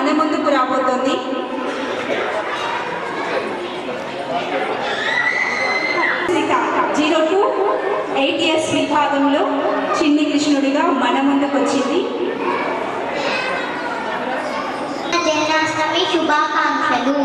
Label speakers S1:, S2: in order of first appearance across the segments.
S1: మన ముందుకు రాబోతోంది. జీరో టు ఎయిట్ ఇయర్స్ విభాగంలో చిన్ని కృష్ణుడిగా మన ముందుకు వచ్చింది.
S2: జన్మాష్టమి శుభాకాంక్షలు.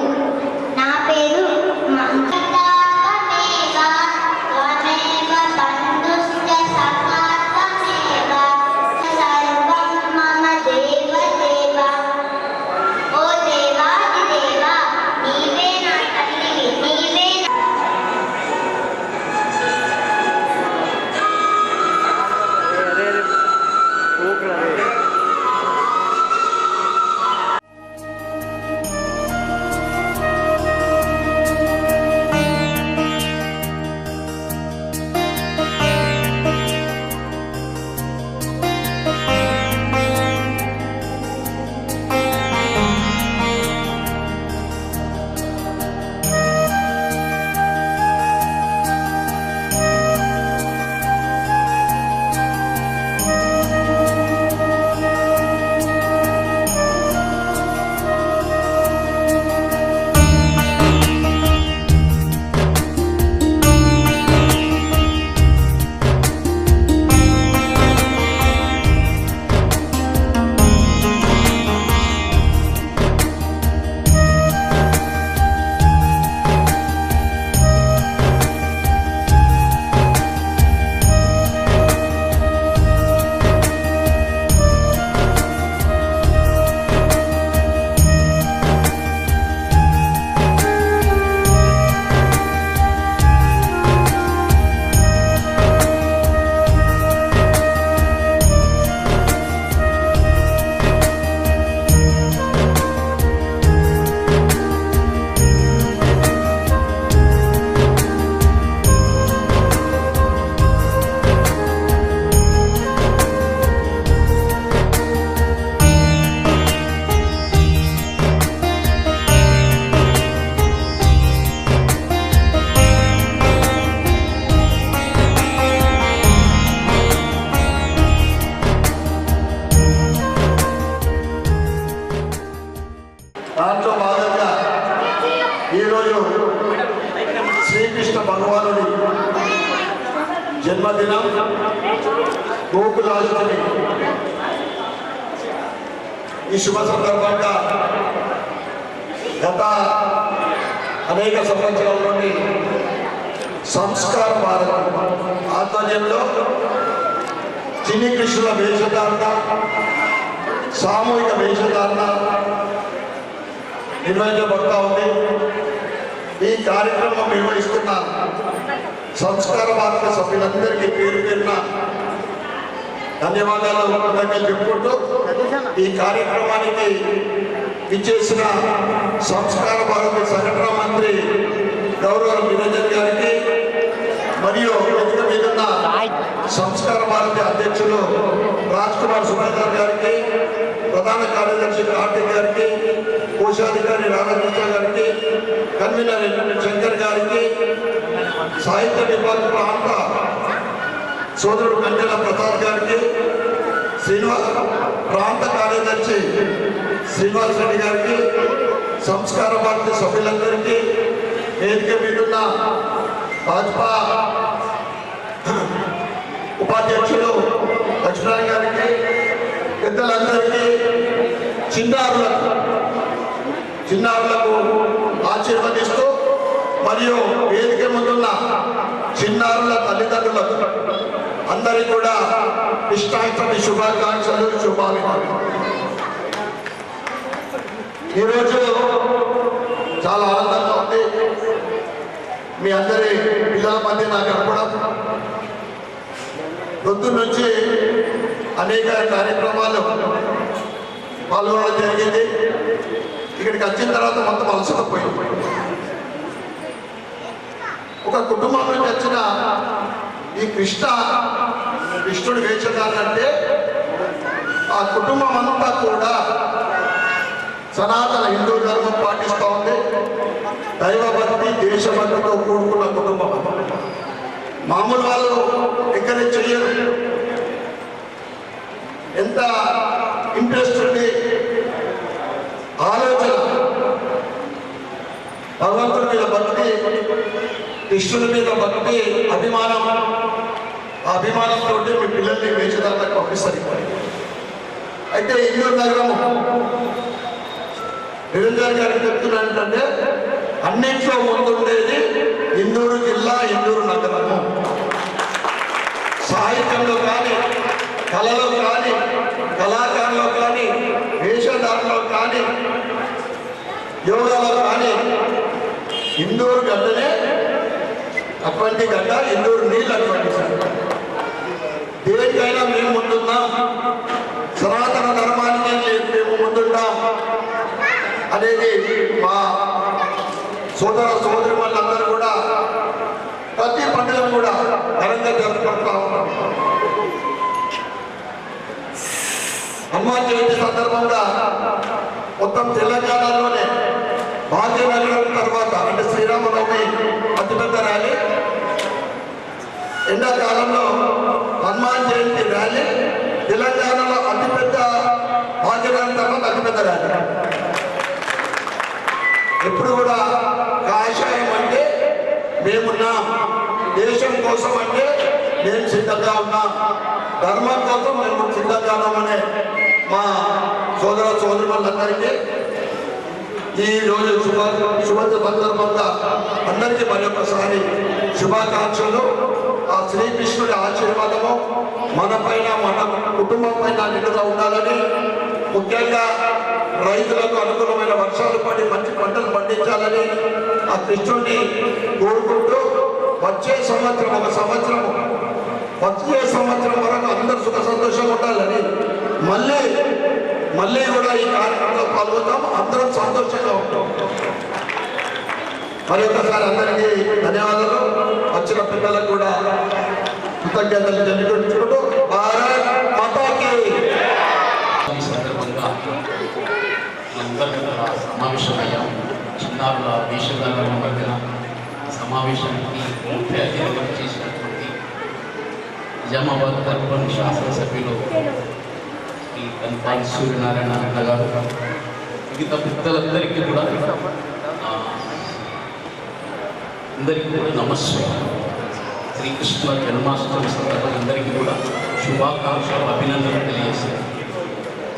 S3: గోకులాష్టమి ఈ శుభ సందర్భంగా గత అనేక సంవత్సరాల నుండి సంస్కార భారత ఆధ్వర్యంలో చిన్ని కృష్ణుల వేషధారణ సామూహిక వేషధారణ నిర్వహించబడతా ఉంది. ఈ కార్యక్రమం నిర్వహిస్తున్న సంస్కార భారత సభ్యులందరికీ పేరు పేరున ధన్యవాదాలు కృతజ్ఞతలు చెప్పుకుంటూ ఈ కార్యక్రమానికి ఇచ్చేసిన సంస్కార భారత సంఘటన మంత్రి గౌరవ నిరంజన్ గారికి మరియు వేదిక మీద ఉన్న సంస్కార భారతి అధ్యక్షులు రాజ్ కుమార్ సుధాకర్ గారికి ప్రధాన కార్యదర్శి కార్తీక్ గారికి కోశాధికారి రాధాకృష్ణ గారికి కన్వీనర్ శంకర్ గారికి సాహిత్య డిపార్ట్మెంట్ ప్రాంత సోదరుడు గంటల ప్రసాద్ గారికి శ్రీనివాస్ ప్రాంత కార్యదర్శి శ్రీనివాస్ రెడ్డి గారికి సంస్కార భారతి సభ్యులందరికీ వేదిక మీదున్న భాజపా ఉపాధ్యక్షులు లక్ష్మణ్ గారికి పెద్దలందరికీ చిన్నారులకు చిన్నారులకు ఆశీర్వదిస్తూ మరియు వేదిక ముందున్న చిన్నారుల తల్లిదండ్రులకు అందరికీ కూడా ఇష్టాష్టమి శుభాకాంక్షలు శుభాభిమానులు ఈరోజు చాలా ఆనందంగా ఉంది. మీ అందరి పిల్లల మధ్య నాకు గడపడం పొద్దు నుంచి అనేక కార్యక్రమాలు పాల్గొనడం జరిగింది. ఇక్కడికి వచ్చిన తర్వాత మొత్తం అలసటపోయింది ఒక కుటుంబం నుంచి వచ్చిన ఈ కృష్ణ కృష్ణుడు వేషధారంటే ఆ కుటుంబం అంతా కూడా సనాతన హిందూ ధర్మం పాటిస్తూ ఉంది. దైవభక్తి దేశభక్తితో కూడుకున్న కుటుంబం. మామూలు వాళ్ళు ఎంకరేజ్ చెయ్యరు. ఎంత ఇంట్రెస్ట్ ఉంది? ఆలోచన. భగవంతుడి మీద భక్తి. కృష్ణుడి మీద భక్తి అభిమానం. ఆ అభిమానంతో మీ పిల్లల్ని వేషధారణకు పంపిస్తారు అయితే ఇందూరు నగరం నిరంజన్ గారికి చెప్తున్నా ఏంటంటే అన్నింట్లో ముందుండేది ఇందూరు జిల్లా ఇందూరు నగరము. సాహిత్యంలో కానీ కళలో కానీ కళాకారులో కానీ వేషధారణలో కానీ యోగాలో కానీ ఇందూరు గడ్డనే అటువంటి గడ్డ ఇందూరు నీళ్ళు అటువంటి దేనికైనా మేము ముందున్నాం. సనాతన ధర్మానికి మేము- ముందుంటాం అనేది మా సోదర సోదరి వాళ్ళందరూ కూడా ప్రతి పండుగ కూడా ఘనంగా జరుపుకుంటా ఉన్నాం. అమ్మ జయంతి సందర్భంగా మొత్తం తెలంగాణలోనే భాగ్యనగరం తర్వాత అంటే శ్రీరామనవమి అతిపెద్ద ర్యాలీ. ఎండాకాలంలో హనుమాన్ జయంతి ర్యాలీ. తెలంగాణలో అతిపెద్ద భాగ్యనగరం తర్వాత అతిపెద్ద ర్యాలీ. ఎప్పుడు కూడా కాషాయం అంటే మేమున్నాం. దేశం కోసం అంటే మేము సిద్ధంగా ఉన్నాం. ధర్మం కోసం మేము సిద్ధంగా ఉన్నామనే మా సోదర సోదరులందరికీ ఈ రోజు శుభ శుభ సందర్భంగా అందరికీ మరొకసారి శుభాకాంక్షలు. ఆ శ్రీకృష్ణుడి ఆశీర్వాదము మన పైన మన కుటుంబం పైన నిండుగా ఉండాలని ముఖ్యంగా రైతులకు అనుకూలమైన వర్షాలు పడి మంచి పంటలు పండించాలని ఆ కృష్ణుడిని కోరుకుంటూ వచ్చే సంవత్సరం ఒక సంవత్సరం వచ్చే సంవత్సరం వరకు అందరూ సుఖ సంతోషంగా ఉండాలని మళ్ళీ మళ్ళీ కూడా ఈ కార్యక్రమంలో పాల్గొందాం అందరం సంతోషంగా ఉంటాం. మరి ఒకసారి అందరికీ ధన్యవాదాలు. వచ్చిన పిల్లలకు కూడా కృతజ్ఞతలు తెలియజేసుకుంటూ భారత్ మాతాకి.
S4: సమావేశమయ్యాం. చిన్నారుల వేషధారణ మధ్యన సమావేశానికి ముఖ్య అతిథిగా చేసినటువంటి నిజామాబాద్ తరపున శాసనసభ్యులు శ్రీ కన్పాలి సూర్యనారాయణ అన్న గారు మిగతా పెద్దలందరికీ కూడా అందరికీ కూడా నమస్కారం శ్రీకృష్ణ జన్మాష్టమి సందర్భంగా అందరికీ కూడా శుభాకాంక్షలు అభినందనలు తెలియజేశారు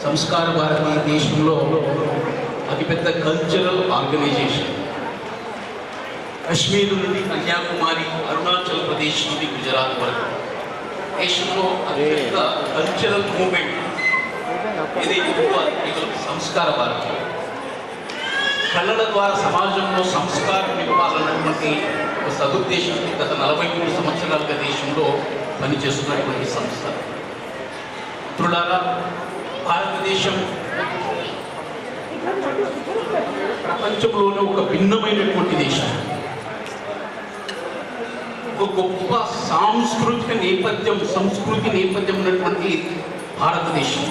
S4: సంస్కార భారతి దేశంలో అతిపెద్ద కల్చరల్ ఆర్గనైజేషన్. కశ్మీర్ నుండి కన్యాకుమారి అరుణాచల్ ప్రదేశ్ నుండి గుజరాత్ వరకు. దేశంలో అతిపెద్ద కల్చరల్ మూమెంట్ ఇది సంస్కార భారతి కళల ద్వారా సమాజంలో సంస్కారం నింపాలన్నటువంటి ఒక సదుద్దేశంతో గత నలభై మూడు సంవత్సరాలుగా దేశంలో పనిచేస్తున్నటువంటి సంస్థ. మిత్రులారా భారతదేశం ప్రపంచంలోనే ఒక భిన్నమైనటువంటి దేశం. ఒక గొప్ప సాంస్కృతిక నేపథ్యం సంస్కృతి నేపథ్యం ఉన్నటువంటి భారతదేశం.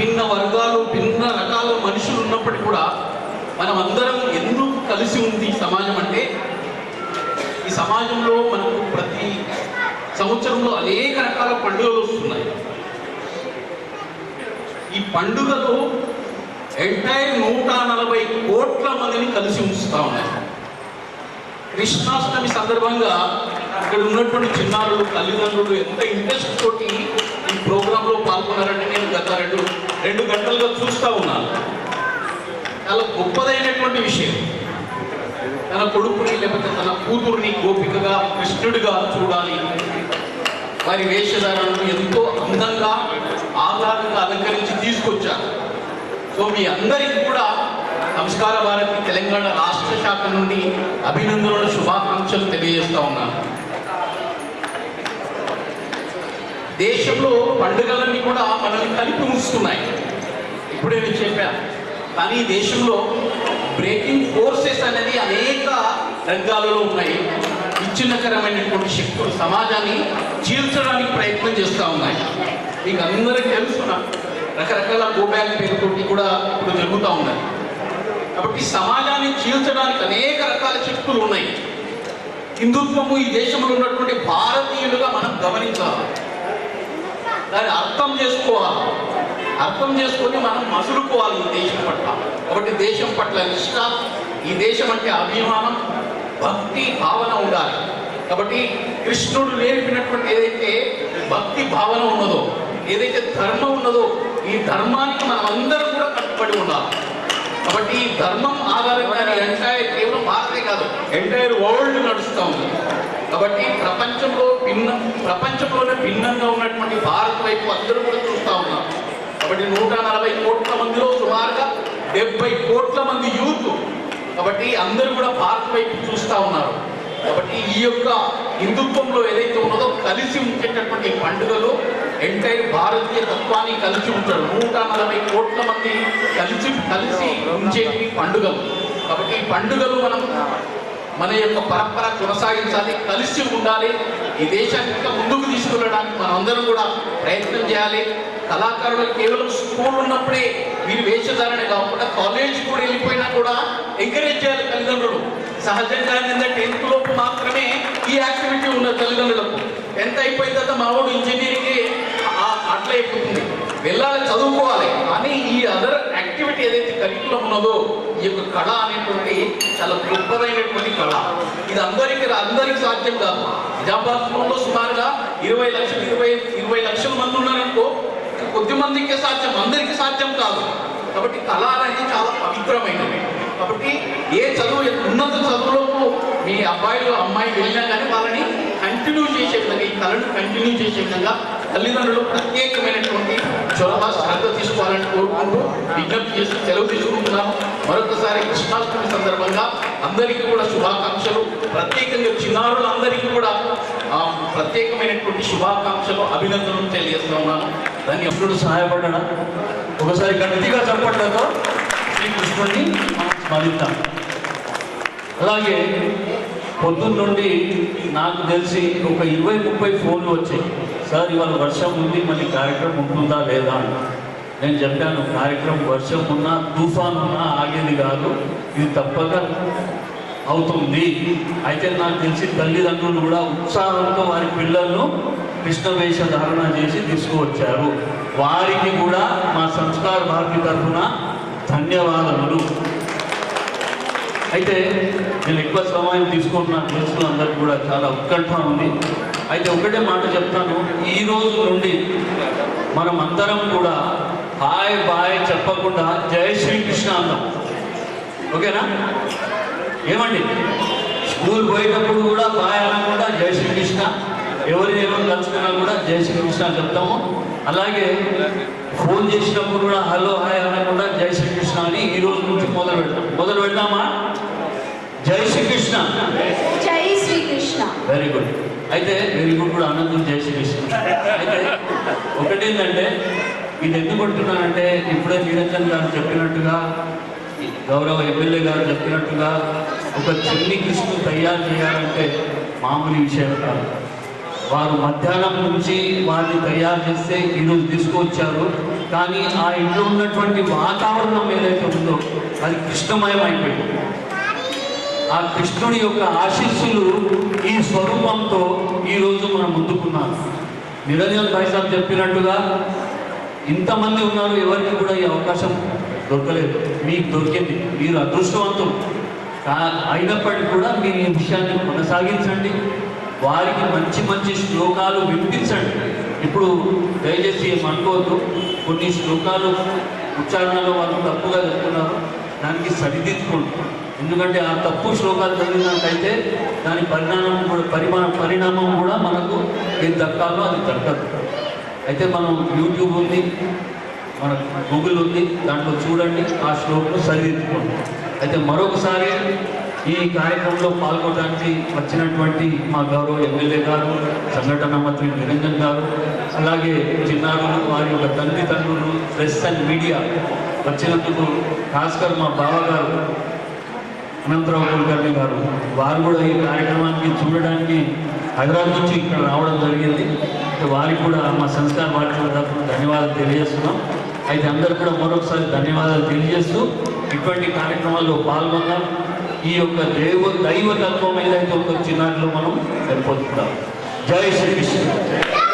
S4: భిన్న వర్గాలు భిన్న రకాల మనుషులు ఉన్నప్పటికీ కూడా మనం అందరం ఎందుకు కలిసి ఉంది ఈ సమాజం అంటే ఈ సమాజంలో మనకు ప్రతి సంవత్సరంలో అనేక రకాల పండుగలు వస్తున్నాయి. ఈ పండుగలు ఎంటైర్ నూట నలభై కోట్ల మందిని కలిసి ఉంచుతా ఉన్నాయి. కృష్ణాష్టమి సందర్భంగా ఇక్కడ ఉన్నటువంటి చిన్నారులు తల్లిదండ్రులు ఎంత ఇంట్రెస్ట్ తోటి ప్రోగ్రాంలో పాల్గొన్నారంటే నేను గత రెండు రెండు గంటలుగా చూస్తూ ఉన్నాను. చాలా గొప్పదైనటువంటి విషయం. తన కొడుకుని లేకపోతే తన కూతుర్ని గోపికగా కృష్ణుడిగా చూడాలి. వారి వేషధారణను ఎంతో అందంగా ఆహ్లాదంగా అలంకరించి తీసుకొచ్చారు. సో మీ అందరికీ కూడా సంస్కార భారతి తెలంగాణ రాష్ట్ర శాఖ నుండి అభినందనలు శుభాకాంక్షలు తెలియజేస్తా ఉన్నాను. దేశంలో పండుగలన్నీ కూడా మనల్ని కలిపి ఉంచుతున్నాయి. ఇప్పుడే నేను చెప్పాను కానీ ఈ దేశంలో బ్రేకింగ్ ఫోర్సెస్ అనేది అనేక రంగాలలో ఉన్నాయి. విచ్ఛిన్నకరమైనటువంటి శక్తులు సమాజాన్ని చీల్చడానికి ప్రయత్నం చేస్తూ ఉన్నాయి. మీకు అందరికీ తెలుసున రకరకాల గోబ్యాక్ పేరుతోటి కూడా ఇప్పుడు జరుగుతూ ఉన్నాయి. కాబట్టి సమాజాన్ని చీల్చడానికి అనేక రకాల శక్తులు ఉన్నాయి. హిందుత్వము ఈ దేశంలో ఉన్నటువంటి భారతీయులుగా మనం గమనించాలి. దాన్ని అర్థం చేసుకోవాలి. అర్థం చేసుకొని మనం మసులుకోవాలి ఈ దేశం పట్ల. కాబట్టి దేశం పట్ల నిష్ట ఈ దేశం అంటే అభిమానం భక్తి భావన ఉండాలి. కాబట్టి కృష్ణుడు నేర్పినటువంటి ఏదైతే భక్తి భావన ఉన్నదో ఏదైతే ధర్మం ఉన్నదో ఈ ధర్మానికి మనం అందరం కూడా కట్టుబడి ఉండాలి. కాబట్టి ఈ ధర్మం ఆధారంగా ఎంటైర్ కేవలం భారతే కాదు ఎంటైర్ వరల్డ్ నడుస్తూ ఉంది. కాబట్టి ప్రపంచంలో భిన్న ప్రపంచంలోనే భిన్నంగా ఉన్నటువంటి భారత్ వైపు అందరూ కూడా చూస్తూ ఉన్నారు. కాబట్టి నూట నలభై కోట్ల మందిలో సుమారుగా డెబ్బై కోట్ల మంది యూత్ కాబట్టి అందరూ కూడా భారత్ వైపు చూస్తూ ఉన్నారు. కాబట్టి ఈ యొక్క హిందుత్వంలో ఏదైతే ఉన్నదో కలిసి ఉంచేటటువంటి పండుగలు ఎంటైర్ భారతీయ తత్వాన్ని కలిసి ఉంటారు నూట నలభై కోట్ల మంది కలిసి కలిసి ఉంచేటివి పండుగలు. కాబట్టి ఈ పండుగలు మనం మన యొక్క పరంపర కొనసాగించాలి కలిసి ఉండాలి. ఈ దేశాన్ని ఇంకా ముందుకు తీసుకెళ్ళడానికి మనందరం అందరం కూడా ప్రయత్నం చేయాలి. కళాకారులు కేవలం స్కూల్ ఉన్నప్పుడే మీరు వేషధారణ కాకుండా కాలేజ్ కూడా వెళ్ళిపోయినా కూడా ఎంకరేజ్ చేయాలి తల్లిదండ్రులు. సహజంగా కింద టెన్త్ లోపు మాత్రమే ఈ యాక్టివిటీ ఉన్న తల్లిదండ్రులకు. టెన్త్ అయిపోయిన తర్వాత మా ఇంజనీరింగ్ అట్లా అయిపోతుంది. వెళ్ళాలి చదువుకోవాలి. కానీ ఈ అదర్ యాక్టివిటీ ఏదైతే కరికులం ఉన్నదో ఈ యొక్క కళ అనేటువంటి చాలా గొప్పదైనటువంటి కళ. ఇది అందరికీ అందరికీ సాధ్యం కాదు. నిజామాబాద్లో సుమారుగా ఇరవై లక్షలు ఇరవై ఇరవై లక్షల మంది ఉన్నారనుకో కొద్ది మందికే సాధ్యం అందరికీ సాధ్యం కాదు. కాబట్టి కళ అనేది చాలా పవిత్రమైనది. కాబట్టి ఏ చదువు ఉన్నత చదువులకు మీ అబ్బాయిలు అమ్మాయి వెళ్ళినా కానీ వాళ్ళని కంటిన్యూ చేసే విధంగా ఈ కళను కంటిన్యూ చేసే విధంగా తల్లిదండ్రులు ప్రత్యేకమైనటువంటి చొరవ శ్రద్ధ తీసుకోవాలని కోరుకుంటూ విజ్ఞప్తి చేసి సెలవు తీసుకుంటున్నాము మరొకసారి కృష్ణాష్టమి సందర్భంగా అందరికీ కూడా శుభాకాంక్షలు. ప్రత్యేకంగా చిన్నారులందరికీ కూడా ప్రత్యేకమైనటువంటి శుభాకాంక్షలు అభినందనలు తెలియజేస్తా ఉన్నాను. ధన్యవాదాలు.
S5: సహాయపడడం ఒకసారి గట్టిగా చప్పట్లతో శ్రీకృష్ణుడిని మనం స్మరిద్దాం. అలాగే పొద్దున్న నుండి నాకు తెలిసి ఒక ఇరవై ముప్పై ఫోన్లు వచ్చాయి. సార్ ఇవాళ వర్షం ఉంది మళ్ళీ కార్యక్రమం ఉంటుందా లేదా? అని నేను చెప్పాను కార్యక్రమం వర్షం ఉన్నా తుఫాన్ ఉన్నా ఆగేది కాదు ఇది తప్పక అవుతుంది. అయితే నాకు తెలిసి తల్లిదండ్రులు కూడా ఉత్సాహంతో వారి పిల్లలను కృష్ణవేష ధారణ చేసి తీసుకువచ్చారు. వారికి కూడా మా సంస్కార భారతి తరఫున ధన్యవాదములు. అయితే నేను ఎక్కువ సమయం తీసుకుంటున్నాను తెలుసుకుని అందరికీ కూడా చాలా ఉత్కంఠ ఉంది. అయితే ఒకటే మాట చెప్తాను. ఈ రోజు నుండి మనం అందరం కూడా హాయ్ బాయ్ చెప్పకుండా జై శ్రీకృష్ణ అందాం ఓకేనా? ఏమండి? స్కూల్ పోయేటప్పుడు కూడా బాయ్ అనకుండా జై శ్రీకృష్ణ ఎవరు ఎవరు కలుసుకున్నా కూడా జై శ్రీకృష్ణ చెప్తాము. అలాగే ఫోన్ చేసినప్పుడు కూడా హలో హాయ్ అనకుండా జై శ్రీకృష్ణ అని ఈ రోజు నుంచి మొదలు పెడతాం. మొదలు పెడదామా జై శ్రీకృష్ణ.
S1: జై శ్రీకృష్ణ.
S5: వెరీ గుడ్ అయితే వెరీ కూడా ఆనందం చేసే విషయం. అయితే ఒకటేంటంటే ఇది ఎందుకు అంటున్నానంటే ఇప్పుడే నిరంజన్ గారు చెప్పినట్టుగా గౌరవ ఎమ్మెల్యే గారు చెప్పినట్టుగా ఒక చిన్ని కృష్ణ తయారు చేయాలంటే మామూలు విషయం కాదు. వారు మధ్యాహ్నం నుంచి వారిని తయారు చేస్తే ఈరోజు తీసుకువచ్చారు. కానీ ఆ ఇంట్లో ఉన్నటువంటి వాతావరణం ఏదైతే ఉందో అది కృష్ణమయం అయిపోయింది ఆ కృష్ణుడి యొక్క ఆశీస్సులు ఈ స్వరూపంతో ఈరోజు మనం ముందుకున్నాం నిరంజన్ భాయ్ సాబ్ చెప్పినట్టుగా ఇంతమంది ఉన్నారు ఎవరికి కూడా ఈ అవకాశం దొరకలేదు. మీకు దొరికింది. మీరు అదృష్టవంతులు. కా- అయినప్పటికీ కూడా మీరు ఈ విషయాన్ని కొనసాగించండి. వారికి మంచి మంచి శ్లోకాలు వినిపించండి. ఇప్పుడు దయచేసి అనుకోవద్దు. కొన్ని శ్లోకాలు ఉచ్చారణలో వాళ్ళు తప్పుగా చెప్తున్నారు. దానికి సరిదిద్దుకోండి. ఎందుకంటే ఆ తప్పు శ్లోకాలు చదివినట్టయితే దాని పరిణామం కూడా పరిమాణ పరిణామం కూడా మనకు ఏది దక్కాలో అది దక్కదు. అయితే మనం యూట్యూబ్ ఉంది మన గూగుల్ ఉంది దాంట్లో చూడండి ఆ శ్లోకం సరిదిద్దుకోండి. అయితే మరొకసారి ఈ కార్యక్రమంలో పాల్గొనడానికి వచ్చినటువంటి మా గౌరవ ఎమ్మెల్యే గారు సంఘటన మంత్రి నిరంజన్ గారు అలాగే చిన్నారులు వారి యొక్క తల్లిదండ్రులు ప్రెస్ అండ్ మీడియా వచ్చినందుకు భాస్కర్ మా బావగారు అనంతరావు కులకర్ణి గారు. వారు కూడా ఈ కార్యక్రమానికి చూడడానికి హైదరాబాద్ నుంచి ఇక్కడ రావడం జరిగింది. వారికి కూడా మా సంస్కార పాఠశాల తరఫున ధన్యవాదాలు తెలియజేస్తున్నాం. అయితే అందరూ కూడా మరొకసారి ధన్యవాదాలు తెలియజేస్తూ ఇటువంటి కార్యక్రమాల్లో పాల్గొన్నాం ఈ యొక్క దైవ దైవతత్వం ఏదైతే ఉందో చిన్నాటిలో మనం వెళ్ళిపోతున్నాం జై శ్రీకృష్ణ.